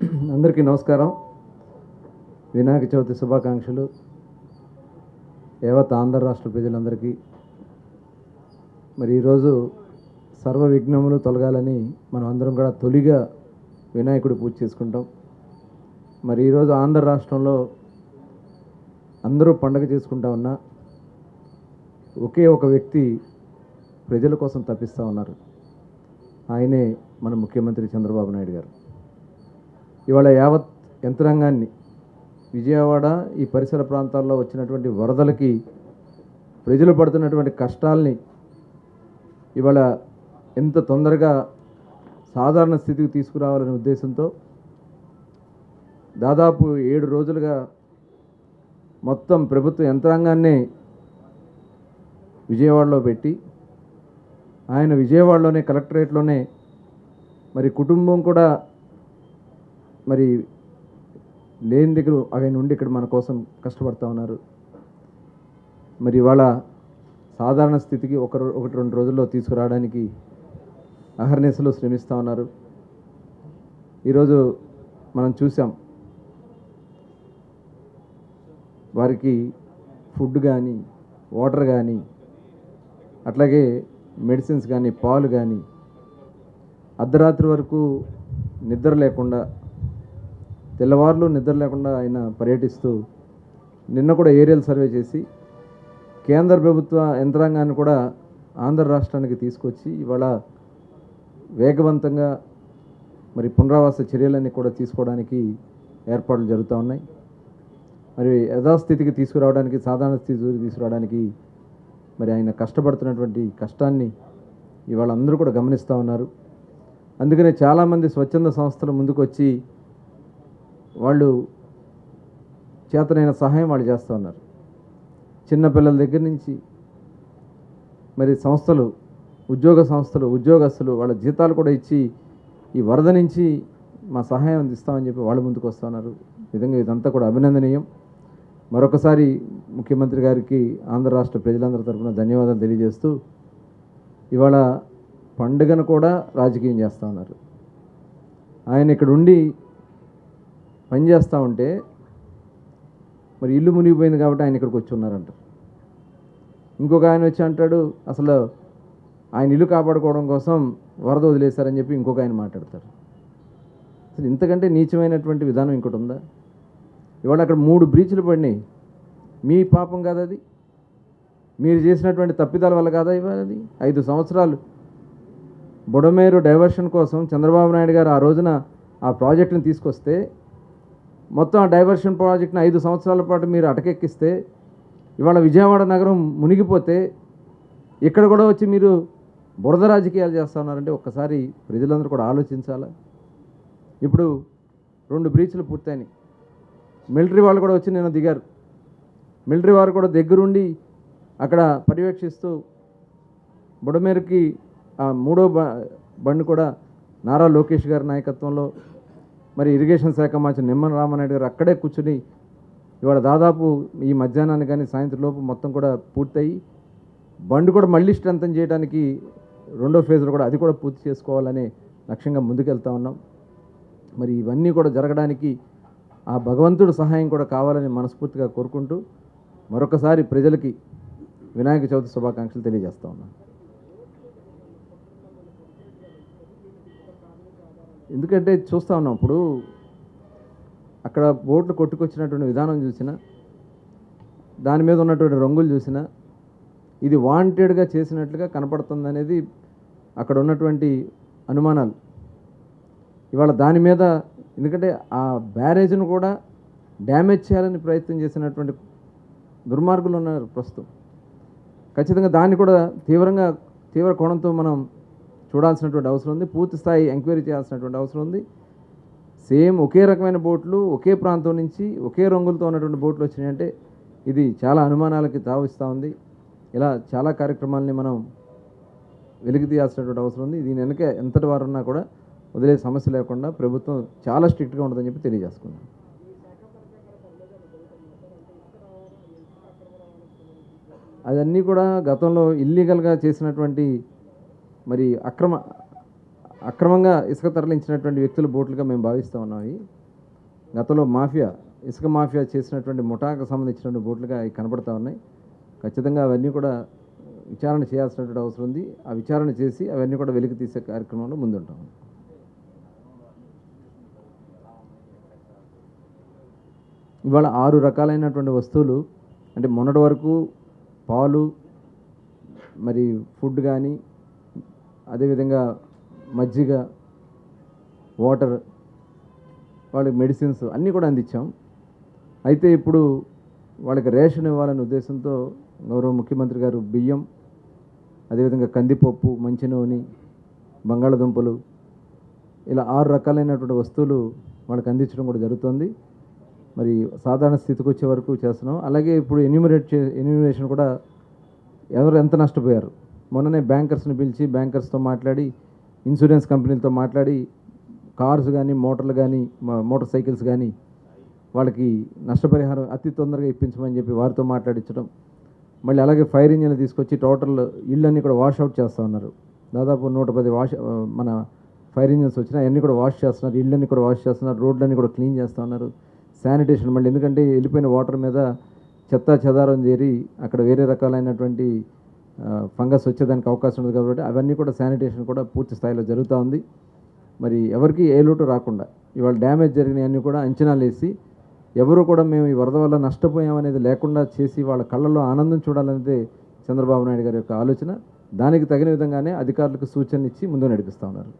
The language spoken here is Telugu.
అందరికీ నమస్కారం. వినాయక చవితి శుభాకాంక్షలు. యావత్ ఆంధ్ర రాష్ట్ర ప్రజలందరికీ. మరి ఈరోజు సర్వ విఘ్నములు తొలగాలని మనం అందరం కూడా తొలిగా వినాయకుడి పూజ చేసుకుంటాం. మరి ఈరోజు ఆంధ్ర రాష్ట్రంలో అందరూ పండగ చేసుకుంటా ఉన్నా ఒకే ఒక వ్యక్తి ప్రజల కోసం తప్పిస్తూ ఉన్నారు. ఆయనే మన ముఖ్యమంత్రి చంద్రబాబు నాయుడు గారు. ఇవాళ యావత్ యంత్రాంగాన్ని విజయవాడ ఈ పరిసర ప్రాంతాల్లో వచ్చినటువంటి వరదలకి ప్రజలు పడుతున్నటువంటి కష్టాల్ని ఇవాళ ఎంత తొందరగా సాధారణ స్థితికి తీసుకురావాలనే ఉద్దేశంతో దాదాపు ఏడు రోజులుగా మొత్తం ప్రభుత్వ యంత్రాంగాన్నే విజయవాడలో పెట్టి ఆయన విజయవాడలోనే కలెక్టరేట్లోనే మరి కుటుంబం కూడా మరి లేని దగ్గర ఆయన ఉండి ఇక్కడ మన కోసం కష్టపడుతూ ఉన్నారు. మరి ఇవాళ సాధారణ స్థితికి ఒక ఒకటి రెండు రోజుల్లో తీసుకురావడానికి అహర్నిశలు శ్రమిస్తూ ఉన్నారు. ఈరోజు మనం చూసాం వారికి ఫుడ్ కానీ వాటర్ కానీ అట్లాగే మెడిసిన్స్ కానీ పాలు కానీ అర్ధరాత్రి వరకు నిద్ర లేకుండా తెల్లవారులు నిద్ర లేకుండా ఆయన పర్యటిస్తూ నిన్న కూడా ఏరియల్ సర్వే చేసి కేంద్ర ప్రభుత్వ యంత్రాంగాన్ని కూడా ఆంధ్ర రాష్ట్రానికి తీసుకొచ్చి ఇవాళ వేగవంతంగా మరి పునరావాస చర్యలన్నీ కూడా తీసుకోవడానికి ఏర్పాట్లు జరుగుతూ ఉన్నాయి. మరి యథాస్థితికి తీసుకురావడానికి సాధారణ స్థితికి తీసుకురావడానికి మరి ఆయన కష్టపడుతున్నటువంటి కష్టాన్ని ఇవాళ అందరూ కూడా గమనిస్తూ ఉన్నారు. అందుకనే చాలామంది స్వచ్ఛంద సంస్థలు ముందుకు వచ్చి వాళ్ళు చేతనైన సహాయం వాళ్ళు చేస్తూ ఉన్నారు. చిన్నపిల్లల దగ్గర నుంచి మరి సంస్థలు ఉద్యోగ సంస్థలు ఉద్యోగస్తులు వాళ్ళ జీతాలు కూడా ఇచ్చి ఈ వరద నుంచి మా సహాయం అందిస్తామని చెప్పి వాళ్ళు ముందుకు వస్తున్నారు నిజంగా ఇదంతా కూడా అభినందనీయం. మరొకసారి ముఖ్యమంత్రి గారికి ఆంధ్ర రాష్ట్ర ప్రజలందరి తరపున ధన్యవాదాలు తెలియజేస్తూ ఇవాళ పండుగను కూడా రాజకీయం చేస్తూ ఉన్నారు. ఆయన ఇక్కడ ఉండి పని చేస్తూ ఉంటే మరి ఇల్లు మునిగిపోయింది కాబట్టి ఆయన ఇక్కడికి వచ్చి ఉన్నారంట. ఇంకొక ఆయన వచ్చి అంటాడు అసలు ఆయన ఇల్లు కాపాడుకోవడం కోసం వరద వదిలేశారని చెప్పి ఇంకొక ఆయన మాట్లాడతారు. అసలు ఇంతకంటే నీచమైనటువంటి విధానం ఇంకోటి ఉందా? ఇవాళ అక్కడ మూడు బ్రీచ్లు పడినాయి. మీ పాపం కాదు అది? మీరు చేసినటువంటి తప్పిదాల వల్ల కాదా ఇవాళ అది? ఐదు సంవత్సరాలు బుడమేరు డైవర్షన్ కోసం చంద్రబాబు నాయుడు గారు ఆ రోజున ఆ ప్రాజెక్టుని తీసుకొస్తే మొత్తం ఆ డైవర్షన్ ప్రాజెక్ట్ని ఐదు సంవత్సరాల పాటు మీరు అటకెక్కిస్తే ఇవాళ విజయవాడ నగరం మునిగిపోతే ఇక్కడ కూడా వచ్చి మీరు బురద రాజకీయాలు చేస్తా ఉన్నారంటే ఒక్కసారి ప్రజలందరూ కూడా ఆలోచించాలా? ఇప్పుడు రెండు బ్రీచ్లు పూర్తయినాయి. మిలిటరీ వాళ్ళు కూడా వచ్చి నిన్న దిగారు. మిలిటరీ వారు కూడా దగ్గరుండి అక్కడ పర్యవేక్షిస్తూ బుడమేరుకి ఆ మూడో బ బండి కూడా నారా లోకేష్ గారి నాయకత్వంలో మరి ఇరిగేషన్ శాఖ మంత్రి నిమ్మన రామనాయుడు గారు అక్కడే కూర్చుని ఇవాళ దాదాపు ఈ మధ్యాహ్నాన్ని కానీ సాయంత్రం లోపు మొత్తం కూడా పూర్తయి బండి కూడా మళ్ళీ స్ట్రెంథన్ చేయడానికి రెండో ఫేజ్లో కూడా అది కూడా పూర్తి చేసుకోవాలనే లక్ష్యంగా ముందుకెళ్తా ఉన్నాం. మరి ఇవన్నీ కూడా జరగడానికి ఆ భగవంతుడు సహాయం కూడా కావాలని మనస్ఫూర్తిగా కోరుకుంటూ మరొకసారి ప్రజలకి వినాయక చవితి శుభాకాంక్షలు తెలియజేస్తా ఉన్నాను ఎందుకంటే చూస్తూ ఉన్నాం ఇప్పుడు అక్కడ బోట్లు కొట్టుకొచ్చినటువంటి విధానం చూసినా దాని మీద ఉన్నటువంటి రంగులు చూసినా ఇది వాంటెడ్గా చేసినట్లుగా కనపడుతుంది అనేది అక్కడ ఉన్నటువంటి అనుమానాలు. ఇవాళ దాని మీద ఎందుకంటే ఆ బ్యారేజ్ను కూడా డ్యామేజ్ చేయాలని ప్రయత్నం చేసినటువంటి దుర్మార్గులు ఉన్నారు ప్రస్తుతం. ఖచ్చితంగా దాన్ని కూడా తీవ్రంగా తీవ్ర కోణంతో మనం చూడాల్సినటువంటి అవసరం ఉంది. పూర్తి స్థాయి ఎంక్వైరీ చేయాల్సినటువంటి అవసరం ఉంది. సేమ్ ఒకే రకమైన బోట్లు ఒకే ప్రాంతం నుంచి ఒకే రంగులతో ఉన్నటువంటి బోట్లు వచ్చినాయంటే ఇది చాలా అనుమానాలకి తావిస్తూ ఉంది. ఇలా చాలా కార్యక్రమాలని మనం వెలికి తీయాల్సినటువంటి అవసరం ఉంది. దీని వెనక ఎంతటి వారు ఉన్నా కూడా వదిలే సమస్య లేకుండా ప్రభుత్వం చాలా స్ట్రిక్ట్గా ఉంటుందని చెప్పి తెలియజేసుకున్నాం. అదన్నీ కూడా గతంలో ఇల్లీగల్గా చేసినటువంటి మరి అక్రమ అక్రమంగా ఇసుక తరలించినటువంటి వ్యక్తుల బోట్లుగా మేము భావిస్తూ ఉన్నాము గతంలో మాఫియా ఇసుక మాఫియా చేసినటువంటి ముఠాకు సంబంధించినటువంటి బోట్లుగా అవి కనబడతా ఉన్నాయి. ఖచ్చితంగా అవన్నీ కూడా విచారణ చేయాల్సినటువంటి అవసరం ఉంది. ఆ విచారణ చేసి అవన్నీ కూడా వెలికి తీసే కార్యక్రమంలో ముందుంటాం. ఇవాళ ఆరు రకాలైనటువంటి వస్తువులు అంటే మొన్నటి వరకు పాలు మరి ఫుడ్ కానీ అదేవిధంగా మజ్జిగ వాటర్ వాళ్ళకి మెడిసిన్స్ అన్నీ కూడా అందించాం. అయితే ఇప్పుడు వాళ్ళకి రేషన్ ఇవ్వాలనే ఉద్దేశంతో గౌరవ ముఖ్యమంత్రి గారు బియ్యం అదేవిధంగా కందిపప్పు మంచి నూనె బంగాళదుంపలు ఇలా ఆరు రకాలైనటువంటి వస్తువులు వాళ్ళకి అందించడం కూడా జరుగుతుంది. మరి సాధారణ స్థితికి వచ్చే వరకు చేస్తున్నాం. అలాగే ఇప్పుడు ఎన్యూమరేట్ చే ఎన్యూమరేషన్ కూడా ఎవరు ఎంత నష్టపోయారు? మొన్ననే బ్యాంకర్స్ని పిలిచి బ్యాంకర్స్తో మాట్లాడి ఇన్సూరెన్స్ కంపెనీలతో మాట్లాడి కార్స్ కానీ మోటార్లు కానీ మోటార్ సైకిల్స్ కానీ వాళ్ళకి నష్టపరిహారం అతి తొందరగా ఇప్పించమని చెప్పి వారితో మాట్లాడించడం. మళ్ళీ అలాగే ఫైర్ ఇంజిన్ తీసుకొచ్చి టోటల్ ఇళ్ళన్నీ కూడా వాష్ అవుట్ చేస్తూ ఉన్నారు. దాదాపు నూట పది వాష్ మన ఫైర్ ఇంజిన్స్ వచ్చినా అన్నీ కూడా వాష్ చేస్తున్నారు. ఇళ్ళన్నీ కూడా వాష్ చేస్తున్నారు. రోడ్లన్నీ కూడా క్లీన్ చేస్తూ ఉన్నారు. శానిటేషన్ మళ్ళీ ఎందుకంటే వెళ్ళిపోయిన వాటర్ మీద చెత్త చెదారం చేరి అక్కడ వేరే రకాలైనటువంటి ఫంగస్ వచ్చేదానికి అవకాశం ఉంది కాబట్టి అవన్నీ కూడా శానిటేషన్ కూడా పూర్తి స్థాయిలో జరుగుతూ ఉంది. మరి ఎవరికి ఏ లోటు రాకుండా ఇవాళ డ్యామేజ్ జరిగినవన్నీ కూడా అంచనాలు వేసి ఎవరు కూడా మేము ఈ వరద వల్ల నష్టపోయామనేది లేకుండా చేసి వాళ్ళ కళ్ళల్లో ఆనందం చూడాలనేది చంద్రబాబు నాయుడు గారి యొక్క ఆలోచన. దానికి తగిన విధంగానే అధికారులకు సూచనలు ఇచ్చి ముందు నడిపిస్తూ ఉన్నారు.